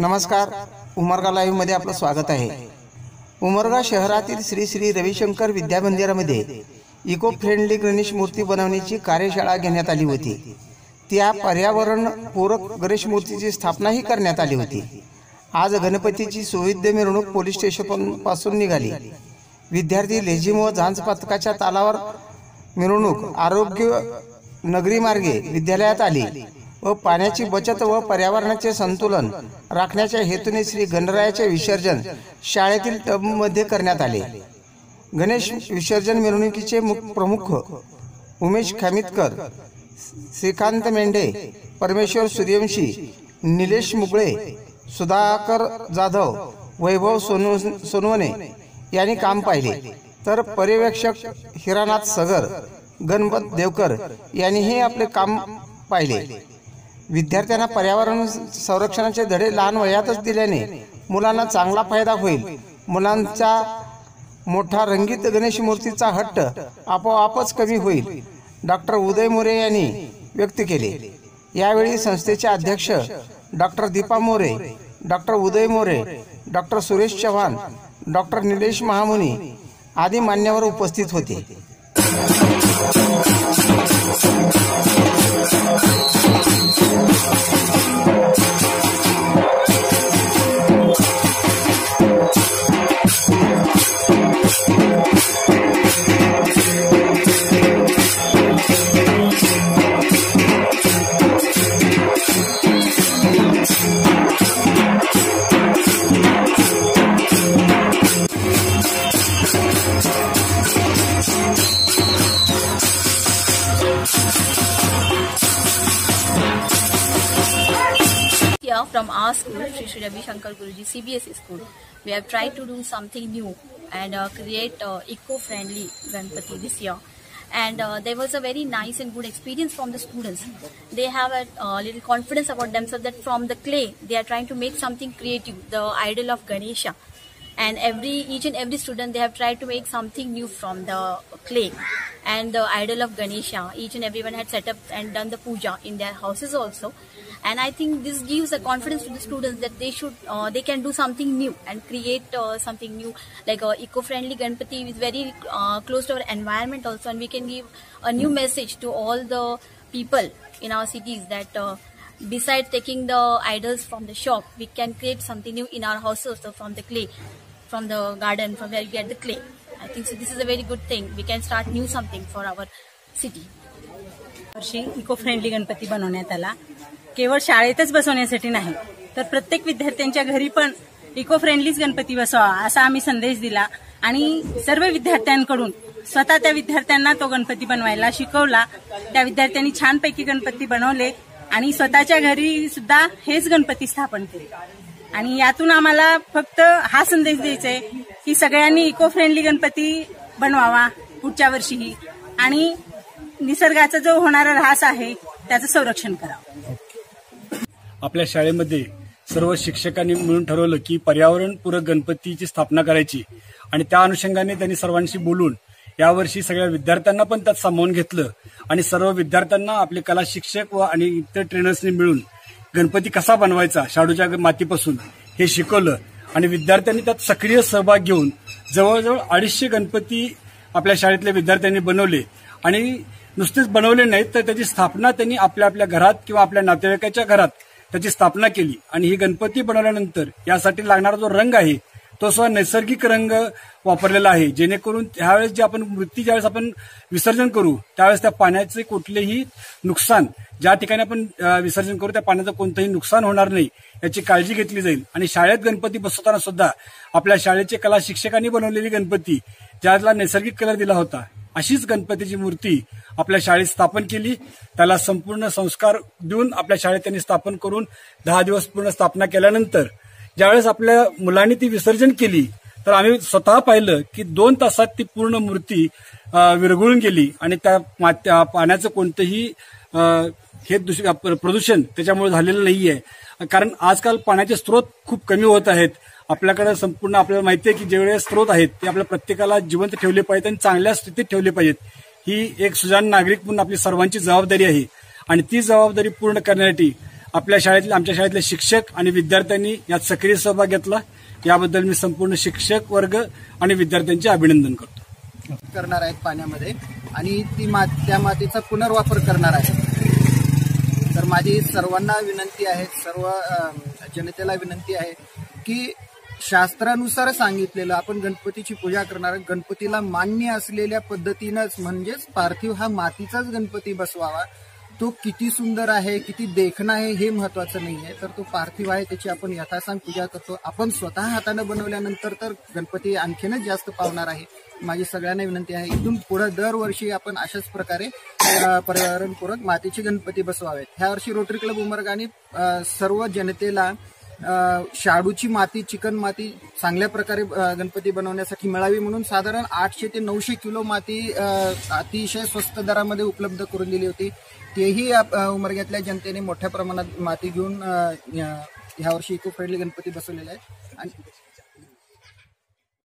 नमस्कार. उमरगा लाईव्हमध्ये आपलं स्वागत आहे. उमरगा शहरातील श्री श्री रविशंकर विद्यामंदिरामध्ये इको फ्रेंडली गणेश मूर्ती बनवण्याची कार्यशाळा घेण्यात आली होती. त्या पर्यावरण पूरक गणेश मूर्तीची स्थापनाही करण्यात आली होती. आज गणपतीची सुविध मिरवणूक पोलीस स्टेशनपासून निघाली. विद्यार्थी लेझिम व झांज पथकाच्या तालावर मिरवणूक आरोग्य नगरी मार्गे विद्यालयात आली. व पाण्याची बचत व पर्यावरणाचे संतुलन राखण्याच्या हेतूने श्री गणरायाचे विसर्जन शाळेतील टबमध्ये करण्यात आले. गणेश विसर्जन मिरवणुकीचे मुख प्रमुख उमेश खामितकर श्रीकांत मेंढे परमेश्वर सूर्यवंशी निलेश मुगळे सुधाकर जाधव वैभव सोनू सोनवणे यांनी काम पाहिले. तर पर्यवेक्षक हिरानाथ सगर गणपत देवकर यांनीही आपले काम पाहिले. विद्यार्थ्यांना पर्यावरण संरक्षणाचे धडे लहान वयातच दिल्याने मुलांना चांगला फायदा होईल. मुलांचा मोठा रंगीत गणेश मूर्तीचा हट्ट आपोआपच कमी होईल डॉक्टर उदय मोरे यांनी व्यक्त केले. यावेळी संस्थेचे अध्यक्ष doctor Deepa More doctor Uday More doctor Suresh Chavan doctor Nilesh Mahamuni आदी मान्यवर उपस्थित होते. From our school, Sri Sri Ravi Shankar Guruji CBSE school, we have tried to do something new and uh, create uh, eco-friendly Ganpati this year. And uh, there was a very nice and good experience from the students. They have a little confidence about themselves that from the clay, they are trying to make something creative, the idol of Ganesha. And every each and every student, they have tried to make something new from the clay and the idol of Ganesha. Each and everyone had set up and done the puja in their houses also and i think this gives a confidence to the students that they should uh, they can do something new and create uh, something new like uh, eco-friendly ganpati is very uh, close to our environment also and we can give a new message to all the people in our cities that uh, besides taking the idols from the shop we can create something new in our houses so from the clay from the garden from where we get the clay i think so this is a very good thing we can start new something for our city वर्षी eco friendly Ganpati बनवण्यात आला केवळ शाळेतच बसवण्यासाठी नाही तर प्रत्येक विद्यार्थ्यांच्या घरी पण इको फ्रेंडलीच गणपती बसवा असा आम्ही संदेश दिला. आणि सर्व विद्यार्थ्यांकडून स्वतः त्या विद्यार्थ्यांना तो गणपती बनवायला शिकवला. त्या विद्यार्थ्यांनी छानपैकी गणपती बनवले आणि स्वतःच्या घरी सुद्धा हेच गणपती स्थापन केले. आणि यातून आम्हाला फक्त हा संदेश द्यायचा आहे की सगळ्यांनी इको फ्रेंडली गणपती बनवावा पुढच्या वर्षीही. आणि निसर्गाचा जो होणारा ऱ्हास आहे त्याचं संरक्षण करावं. आपल्या शाळेमध्ये सर्व शिक्षकांनी मिळून ठरवलं की पर्यावरणपूरक गणपतीची स्थापना करायची. आणि त्या अनुषंगाने त्यांनी सर्वांशी बोलून यावर्षी सगळ्या विद्यार्थ्यांना पण त्यात सामावून घेतलं. आणि सर्व विद्यार्थ्यांना आपले कला शिक्षक व आणि इतर ट्रेनर्सनी मिळून गणपती कसा बनवायचा शाडूच्या मातीपासून हे शिकवलं. आणि विद्यार्थ्यांनी त्यात सक्रिय सहभाग घेऊन जवळजवळ अडीचशे गणपती आपल्या शाळेतल्या विद्यार्थ्यांनी बनवले. आणि नुसतेच बनवले नाहीत तर त्याची स्थापना त्यांनी आपल्या आपल्या घरात किंवा आपल्या नातेवाईकाच्या घरात त्याची स्थापना केली. आणि ही गणपती बनवल्यानंतर यासाठी लागणारा जो रंग आहे तो सुद्धा नैसर्गिक रंग वापरलेला आहे. जेणेकरून त्यावेळेस जे आपण मूर्ती ज्यावेळेस आपण विसर्जन करू त्यावेळेस त्या पाण्याचे कुठलेही नुकसान ज्या ठिकाणी आपण विसर्जन करू त्या पाण्याचं कोणतंही नुकसान होणार नाही याची काळजी घेतली जाईल. आणि शाळेत गणपती बसवताना सुद्धा आपल्या शाळेचे कला शिक्षकांनी बनवलेली गणपती ज्याला नैसर्गिक कलर दिला होता अशीच गणपतीची मूर्ती आपल्या शाळेत स्थापन केली. त्याला संपूर्ण संस्कार देऊन आपल्या शाळेत त्यांनी स्थापन करून दहा दिवस पूर्ण स्थापना केल्यानंतर ज्यावेळेस आपल्या मुलांनी ती विसर्जन केली तर आम्ही स्वतः पाहिलं की दोन तासात ती पूर्ण मूर्ती विरघळून गेली आणि त्या पाण्याचं कोणतंही हे प्रदूषण त्याच्यामुळे झालेलं नाहीये. कारण आजकाल पाण्याचे स्रोत खूप कमी होत आहेत. आपल्याकडे संपूर्ण आपल्याला माहिती आहे की जेवढे स्रोत आहेत ते आपल्या प्रत्येकाला जिवंत ठेवले पाहिजेत आणि चांगल्या स्थितीत ठेवले पाहिजेत. ही एक सुजाण नागरिक म्हणून आपली सर्वांची जबाबदारी आहे. आणि ती जबाबदारी पूर्ण करण्यासाठी आपल्या शाळेतले आमच्या शाळेतले शिक्षक आणि विद्यार्थ्यांनी यात सक्रिय सहभाग घेतला. याबद्दल मी संपूर्ण शिक्षक वर्ग आणि विद्यार्थ्यांचे अभिनंदन करतो. करणार आहेत पाण्यामध्ये आणि ती मा त्या मातीचा पुनर्वापर करणार आहे तर माझी सर्वांना विनंती आहे सर्व जनतेला विनंती आहे की शास्त्रानुसार सांगितलेलं आपण गणपतीची पूजा करणार गणपतीला मान्य असलेल्या पद्धतीनंच म्हणजेच पार्थिव हा मातीचाच गणपती बसवावा. तो किती सुंदर आहे किती देखणं आहे हे महत्वाचं नाही आहे तर तो पार्थिव आहे त्याची आपण यथासांग पूजा करतो. आपण स्वतः हाताने बनवल्यानंतर तर गणपती आणखीनच जास्त पावणार आहे. माझी सगळ्यांना विनंती आहे इथून पुढे दरवर्षी आपण अशाच प्रकारे पर्यावरणपूरक मातीचे गणपती बसवावेत. ह्या वर्षी रोटरी क्लब उमरगाने सर्व जनतेला शाडूची माती चिकन माती चांगल्या प्रकारे गणपती बनवण्यासाठी मिळावी म्हणून साधारण आठशे ते नऊशे किलो माती अतिशय स्वस्त दरामध्ये उपलब्ध करून दिली होती. तेही आप- उमरग्यातल्या जनतेने मोठ्या प्रमाणात माती घेऊन ह्यावर्षी इको फ्रेंडली गणपती बसवलेले आहेत. आणि